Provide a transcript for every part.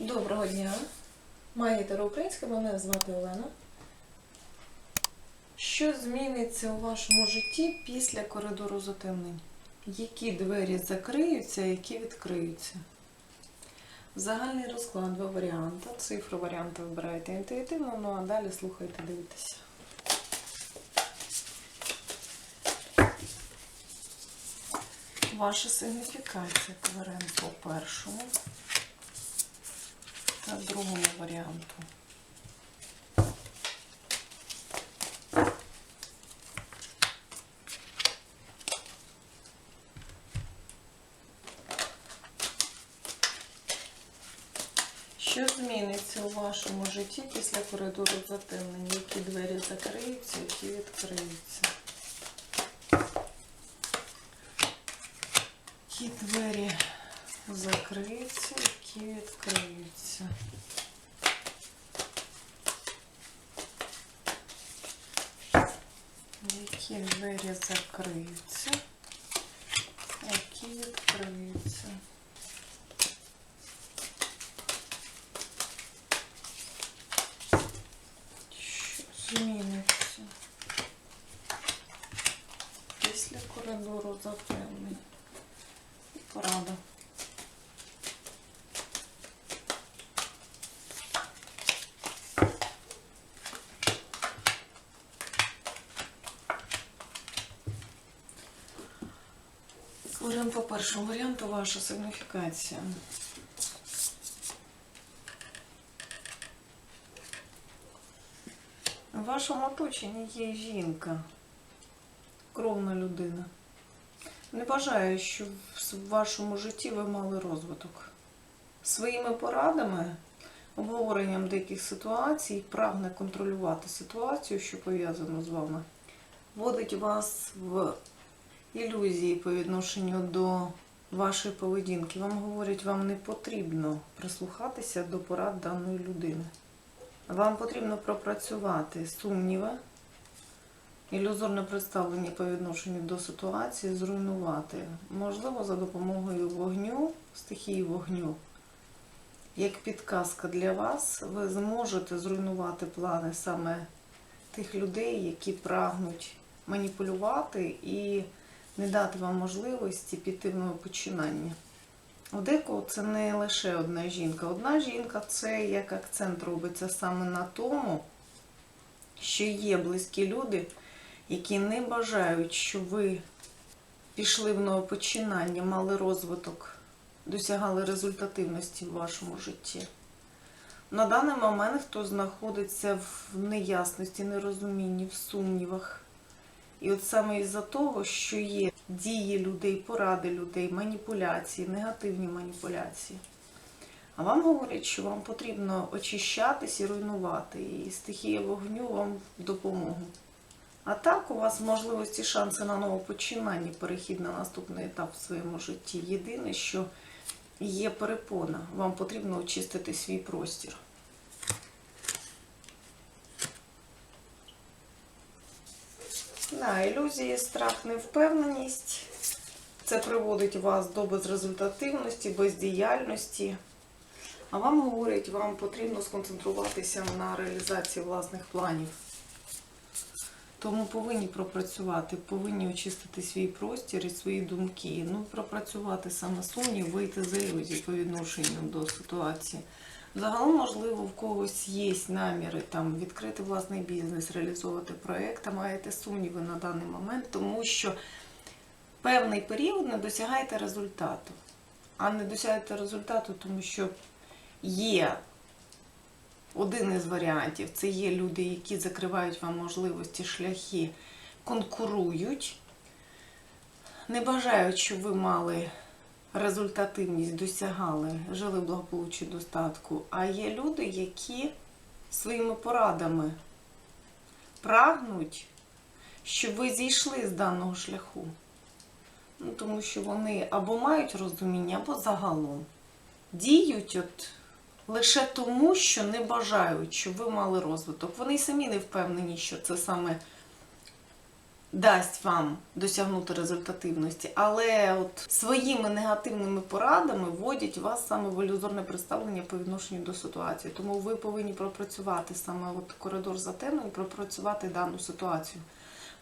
Доброго дня. Магітер Українська, мене звати Олена. Що зміниться у вашому житті після коридору затемнень? Які двері закриються, які відкриються? Загальний розклад, два варіанти. Цифру варіанти вибираєте інтуїтивно, ну а далі слухайте, дивитеся. Ваша сигніфікація кварен по першому другому варіанту. Що зміниться у вашому житті після коридору затемнень? Які двері закриються, які відкриються? Які двері закриються, які відкриються? Які двері закриються, які відкриються? Першому варіанту ваша сигніфікація. В вашому оточенні є жінка, кровна людина. Не бажаю, щоб в вашому житті ви мали розвиток. Своїми порадами, обговоренням деяких ситуацій, прагне контролювати ситуацію, що пов'язано з вами, вводить вас в ілюзії по відношенню до вашої поведінки. Вам говорять, вам не потрібно прислухатися до порад даної людини. Вам потрібно пропрацювати сумніви, ілюзорне представлення по відношенню до ситуації, зруйнувати. Можливо, за допомогою вогню, стихії вогню. Як підказка для вас, ви зможете зруйнувати плани саме тих людей, які прагнуть маніпулювати і не дати вам можливості піти в починання. У декого це не лише одна жінка. Одна жінка це як акцент робиться саме на тому, що є близькі люди, які не бажають, щоб ви пішли в нове починання, мали розвиток, досягали результативності в вашому житті. На даний момент хто знаходиться в неясності, нерозумінні, в сумнівах. І от саме із-за того, що є дії людей, поради людей, маніпуляції, негативні маніпуляції. А вам говорять, що вам потрібно очищатись і руйнувати, і стихія вогню вам допомогу. А так у вас можливості, шанси на нове починання, перехід на наступний етап в своєму житті. Єдине, що є перепона, вам потрібно очистити свій простір. Да, ілюзії, страх, невпевненість. Це приводить вас до безрезультативності, бездіяльності. А вам говорять, вам потрібно сконцентруватися на реалізації власних планів. Тому повинні пропрацювати, повинні очистити свій простір і свої думки. Ну, пропрацювати саме сумнів, вийти з ілюзій по відношенню до ситуації. Загалом, можливо, в когось є наміри там відкрити власний бізнес, реалізовувати проєкт, а маєте сумніви на даний момент, тому що певний період не досягаєте результату. А не досягаєте результату, тому що є один із варіантів це є люди, які закривають вам можливості, шляхи, конкурують, не бажають, щоб ви мали результативність, досягали, жили в благополуччі достатку. А є люди, які своїми порадами прагнуть, щоб ви зійшли з даного шляху. Ну, тому що вони або мають розуміння, або загалом діють от лише тому, що не бажають, щоб ви мали розвиток. Вони й самі не впевнені, що це саме дасть вам досягнути результативності, але от своїми негативними порадами вводять вас саме в ілюзорне представлення по відношенню до ситуації. Тому ви повинні пропрацювати саме от коридор затемнень, пропрацювати дану ситуацію.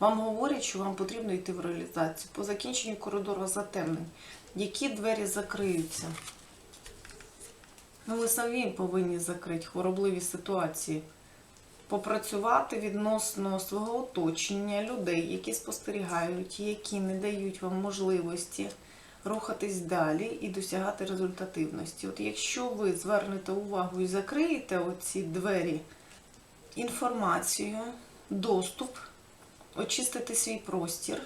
Вам говорять, що вам потрібно йти в реалізацію. По закінченню коридору затемнень, які двері закриються? Ну, ви самі повинні закрити хворобливі ситуації попрацювати відносно свого оточення, людей, які спостерігають, які не дають вам можливості рухатись далі і досягати результативності. От якщо ви звернете увагу і закриєте оці двері, інформацію, доступ, очистите свій простір,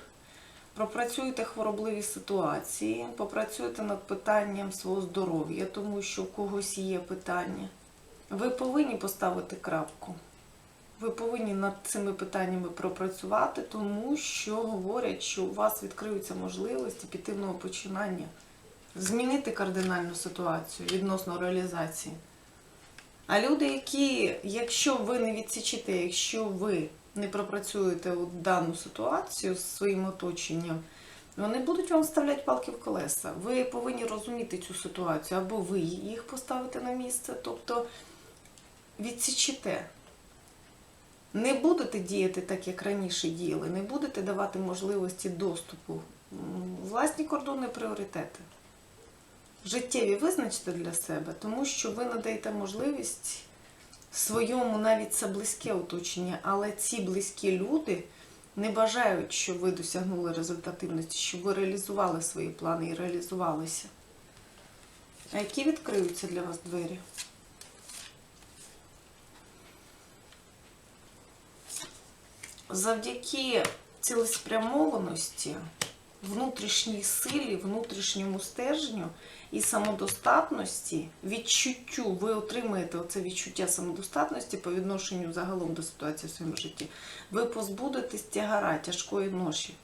пропрацюєте хворобливі ситуації, попрацюєте над питанням свого здоров'я, тому що у когось є питання. Ви повинні поставити крапку. Ви повинні над цими питаннями пропрацювати, тому що говорять, що у вас відкриються можливості піти в новопочинання, змінити кардинальну ситуацію відносно реалізації. А люди, які, якщо ви не відсічите, якщо ви не пропрацюєте дану ситуацію з своїм оточенням, вони будуть вам вставляти палки в колеса. Ви повинні розуміти цю ситуацію, або ви їх поставите на місце, тобто відсічите. Не будете діяти так, як раніше діяли, не будете давати можливості доступу. Власні кордони пріоритети. Життєві визначте для себе, тому що ви надаєте можливість своєму навіть це близьке оточення, але ці близькі люди не бажають, щоб ви досягнули результативності, щоб ви реалізували свої плани і реалізувалися. А які відкриються для вас двері? Завдяки цілеспрямованості, внутрішній силі, внутрішньому стержню і самодостатності, відчуттю, ви отримаєте оце відчуття самодостатності по відношенню загалом до ситуації в своєму житті. Ви позбудетесь тягара, тяжкої ноші.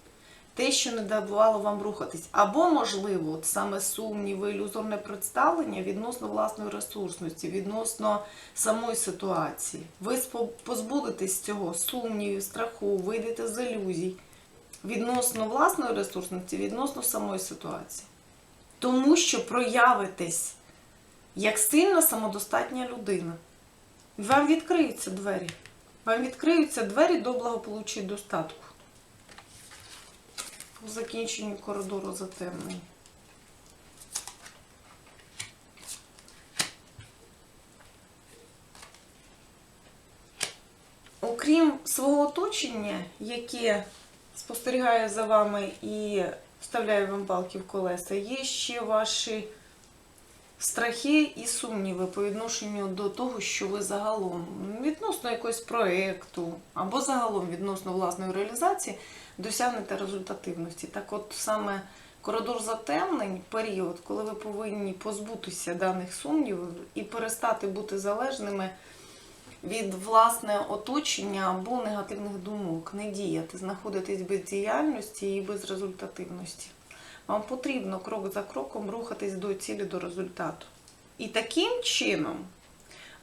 Те, що не давало вам рухатись, або, можливо, от саме сумніви, ілюзорне представлення відносно власної ресурсності, відносно самої ситуації. Ви позбудетесь цього сумнівів, страху, вийдете з ілюзій відносно власної ресурсності, відносно самої ситуації. Тому що проявитесь як сильна самодостатня людина. Вам відкриються двері. Вам відкриються двері до благополуччя і достатку. По закінченню коридору затемнень. Окрім свого оточення, яке спостерігає за вами і вставляє вам палки в колеса, є ще ваші страхи і сумніви по відношенню до того, що ви загалом відносно якогось проєкту або загалом відносно власної реалізації досягнете результативності. Так от саме коридор затемнень, період, коли ви повинні позбутися даних сумнівів і перестати бути залежними від власне оточення або негативних думок, не діяти, знаходитись без діяльності і без результативності. Вам потрібно крок за кроком рухатись до цілі, до результату. І таким чином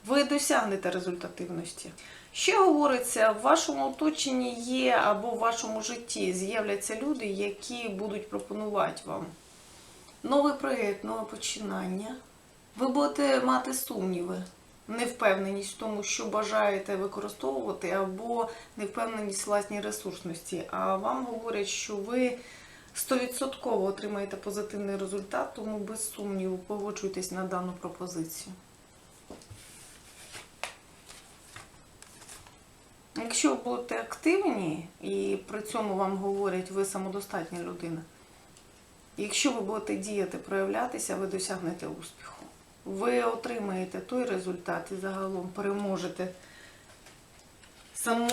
ви досягнете результативності. Ще говориться, в вашому оточенні є або в вашому житті з'являться люди, які будуть пропонувати вам новий проєкт, нове починання. Ви будете мати сумніви, невпевненість в тому, що бажаєте використовувати, або невпевненість власній ресурсності. А вам говорять, що ви 100% отримаєте позитивний результат, тому без сумніву погоджуйтесь на дану пропозицію. Якщо будете активні і при цьому вам говорять, ви самодостатня людина, якщо ви будете діяти, проявлятися, ви досягнете успіху. Ви отримаєте той результат і загалом переможете саму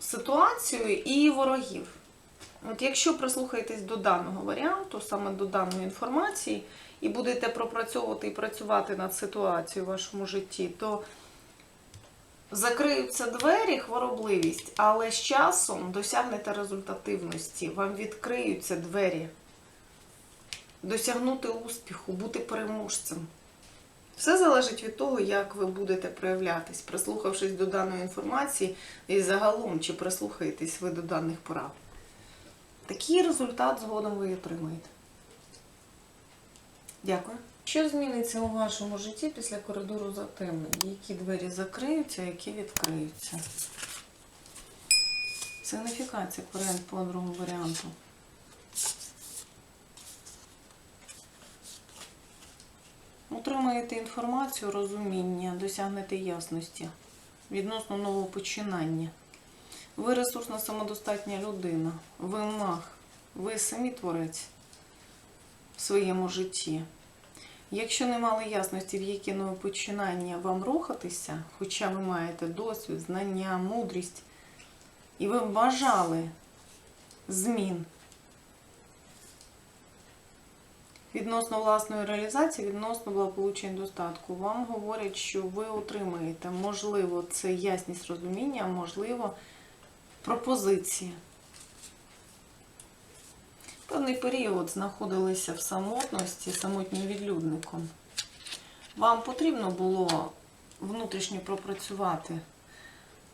ситуацію і ворогів. От якщо прислухаєтесь до даного варіанту, саме до даної інформації, і будете пропрацьовувати і працювати над ситуацією в вашому житті, то закриються двері, хворобливість, але з часом досягнете результативності, вам відкриються двері, досягнути успіху, бути переможцем. Все залежить від того, як ви будете проявлятись, прислухавшись до даної інформації, і загалом, чи прислухаєтесь ви до даних порад. Такий результат згодом ви отримаєте. Дякую. Що зміниться у вашому житті після коридору затемнень? Які двері закриються, які відкриються? Сигніфікація варіант по другому варіанту. Отримаєте інформацію, розуміння, досягнете ясності відносно нового починання. Ви ресурсна самодостатня людина, ви маг, ви самі творець в своєму житті. Якщо не мали ясності, в яке нове починання вам рухатися, хоча ви маєте досвід, знання, мудрість, і ви бажали змін відносно власної реалізації, відносно благополучення достатку, вам говорять, що ви отримаєте, можливо, це ясність розуміння, можливо, пропозиції. Певний період знаходилися в самотності, самотнім відлюдником. Вам потрібно було внутрішньо пропрацювати,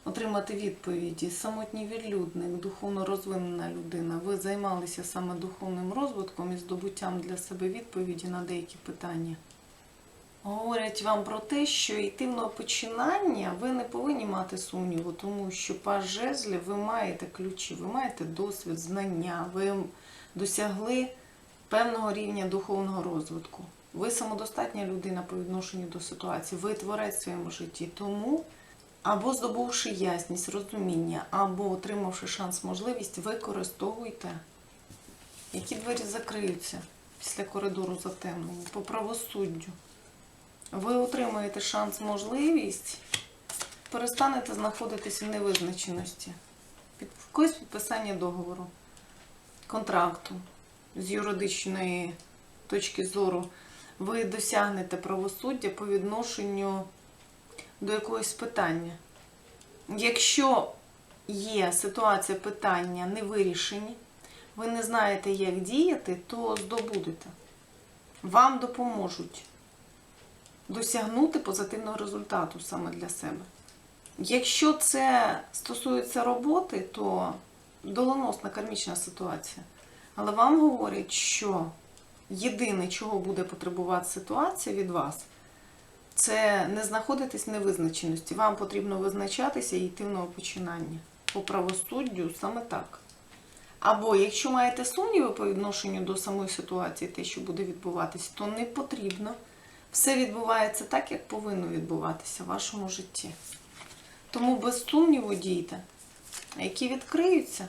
отримати відповіді. Самотній відлюдник, духовно розвинена людина. Ви займалися саме духовним розвитком і здобуттям для себе відповіді на деякі питання. Говорять вам про те, що йти в починання ви не повинні мати сумніву, тому що паж жезлів ви маєте ключі, ви маєте досвід, знання, ви досягли певного рівня духовного розвитку. Ви самодостатня людина по відношенню до ситуації, ви творець в своєму житті. Тому або здобувши ясність, розуміння, або отримавши шанс, можливість, використовуйте. Які двері закриються після коридору затемнення по правосуддю. Ви отримаєте шанс, можливість, перестанете знаходитися в невизначеності. Якось підписання договору, контракту з юридичної точки зору. Ви досягнете правосуддя по відношенню до якогось питання. Якщо є ситуація питання не вирішені, ви не знаєте, як діяти, то здобудете. Вам допоможуть досягнути позитивного результату саме для себе. Якщо це стосується роботи, то доленосна кармічна ситуація. Але вам говорять, що єдине, чого буде потребувати ситуація від вас, це не знаходитись в невизначеності. Вам потрібно визначатися і йти в новопочинання. По правосуддю саме так. Або якщо маєте сумніви по відношенню до самої ситуації, те, що буде відбуватися, то не потрібно. Все відбувається так, як повинно відбуватися в вашому житті. Тому без сумніву дійте, які відкриються.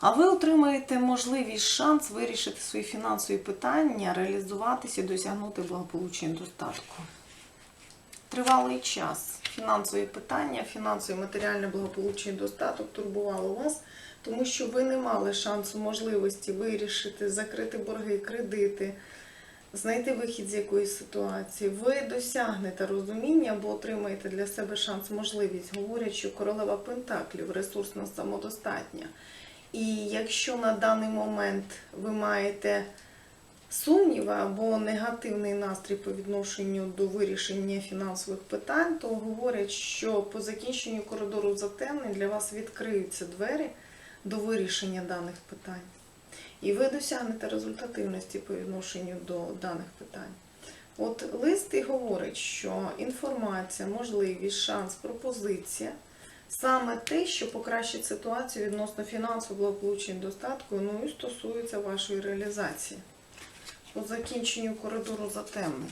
А ви отримаєте можливість шанс вирішити свої фінансові питання, реалізуватися і досягнути благополуччя і достатку. Тривалий час фінансові питання, фінансове матеріальне благополуччя і достаток турбувало вас, тому що ви не мали шансу, можливості вирішити, закрити борги, кредити, знайти вихід з якоїсь ситуації. Ви досягнете розуміння або отримаєте для себе шанс, можливість. Говорять, що королева Пентаклів ресурсна самодостатня. І якщо на даний момент ви маєте сумніви або негативний настрій по відношенню до вирішення фінансових питань, то говорять, що по закінченню коридору затемнень для вас відкриються двері до вирішення даних питань. І ви досягнете результативності по відношенню до даних питань. От лист і говорить, що інформація, можливість, шанс, пропозиція саме те, що покращить ситуацію відносно фінансового благополуччя і достатку, ну і стосується вашої реалізації. По закінченню коридору затемнень.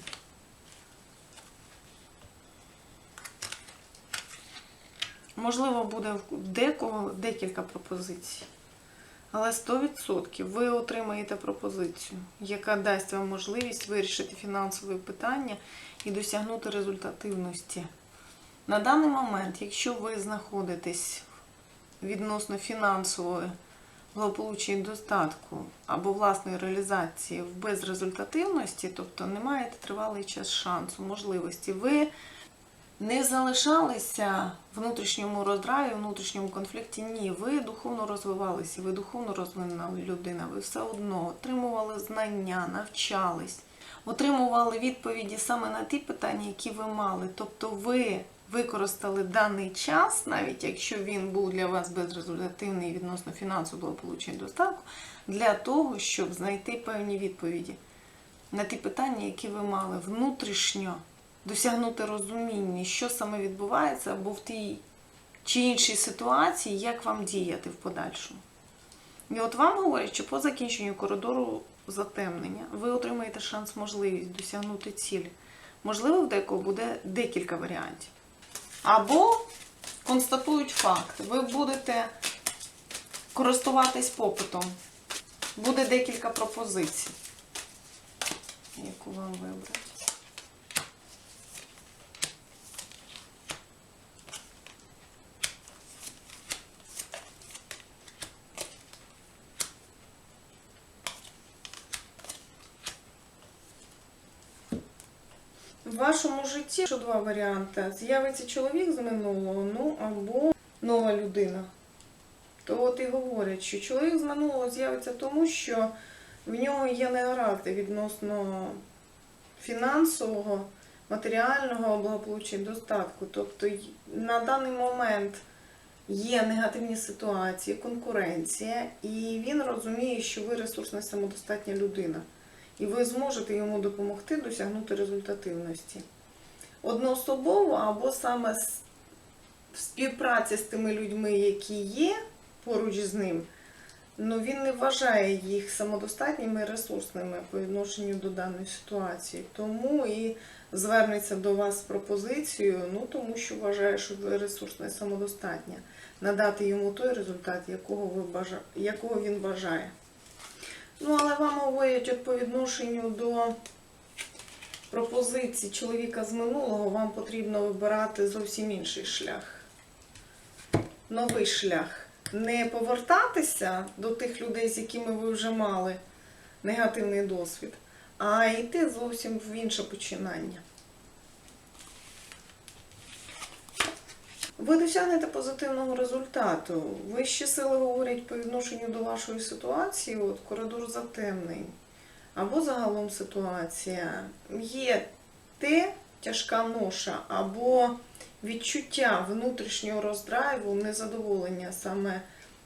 Можливо, буде декого декілька пропозицій. Але 100% ви отримаєте пропозицію, яка дасть вам можливість вирішити фінансові питання і досягнути результативності. На даний момент, якщо ви знаходитесь відносно фінансової благополуччя достатку або власної реалізації в безрезультативності, тобто не маєте тривалий час шансу, можливості, ви не залишалися в внутрішньому роздраві, внутрішньому конфлікті. Ні, ви духовно розвивалися, ви духовно розвинена людина, ви все одно отримували знання, навчались, отримували відповіді саме на ті питання, які ви мали. Тобто ви використали даний час, навіть якщо він був для вас безрезультативний відносно фінансового благополуччя і достатку, для того, щоб знайти певні відповіді на ті питання, які ви мали внутрішньо досягнути розуміння, що саме відбувається, або в тій чи іншій ситуації, як вам діяти в подальшому. І от вам говорять, що по закінченню коридору затемнення ви отримаєте шанс, можливість досягнути цілі. Можливо, в декого буде декілька варіантів. Або констатують факт, ви будете користуватись попитом. Буде декілька пропозицій, яку вам вибрати. Вашому житті що два варіанти. З'явиться чоловік з минулого, ну або нова людина. То от і говорять, що чоловік з минулого з'явиться тому, що в нього є негаразди відносно фінансового, матеріального благополуччя і достатку. Тобто на даний момент є негативні ситуації, конкуренція, і він розуміє, що ви ресурсна самодостатня людина і ви зможете йому допомогти досягнути результативності. Одноособово або саме в співпраці з тими людьми, які є поруч з ним, ну він не вважає їх самодостатніми і ресурсними по відношенню до даної ситуації. Тому і звернеться до вас з пропозицією, ну тому що вважає, що ви ресурсна і самодостатня, надати йому той результат, якого, ви бажа... якого він бажає. Ну, але вам говорять, по відношенню до пропозицій чоловіка з минулого, вам потрібно вибирати зовсім інший шлях. Новий шлях. Не повертатися до тих людей, з якими ви вже мали негативний досвід, а йти зовсім в інше починання. Ви досягнете позитивного результату. Вищі сили говорять по відношенню до вашої ситуації, от коридор затемнень, або загалом ситуація. Є те тяжка ноша, або відчуття внутрішнього роздрайву, незадоволення саме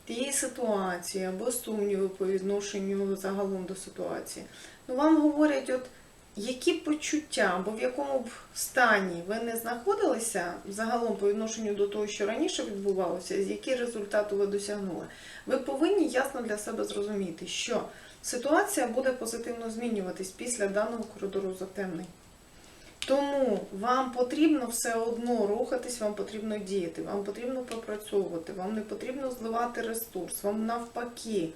тієї ситуації, або сумніви по відношенню загалом до ситуації. Ну, вам говорять, от які почуття або в якому б стані ви не знаходилися загалом по відношенню до того, що раніше відбувалося, з які результати ви досягнули, ви повинні ясно для себе зрозуміти, що ситуація буде позитивно змінюватись після даного коридору затемнень. Тому вам потрібно все одно рухатись, вам потрібно діяти, вам потрібно попрацьовувати, вам не потрібно зливати ресурс, вам навпаки.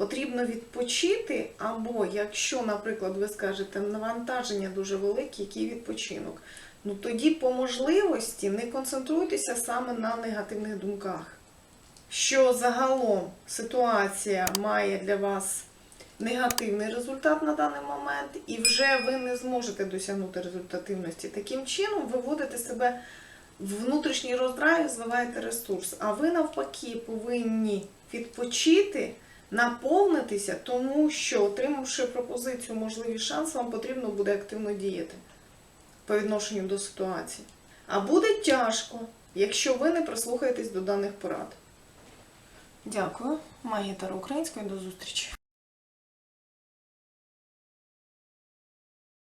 Потрібно відпочити, або якщо, наприклад, ви скажете, навантаження дуже велике, який відпочинок, ну тоді по можливості не концентруйтеся саме на негативних думках. Що загалом ситуація має для вас негативний результат на даний момент, і вже ви не зможете досягнути результативності. Таким чином, ви вводите себе в внутрішній роздрайв, зливаєте ресурс. А ви навпаки повинні відпочити наповнитися, тому що, отримавши пропозицію, можливий шанс, вам потрібно буде активно діяти по відношенню до ситуації. А буде тяжко, якщо ви не прислухаєтесь до даних порад. Дякую. магітар Української. До зустрічі.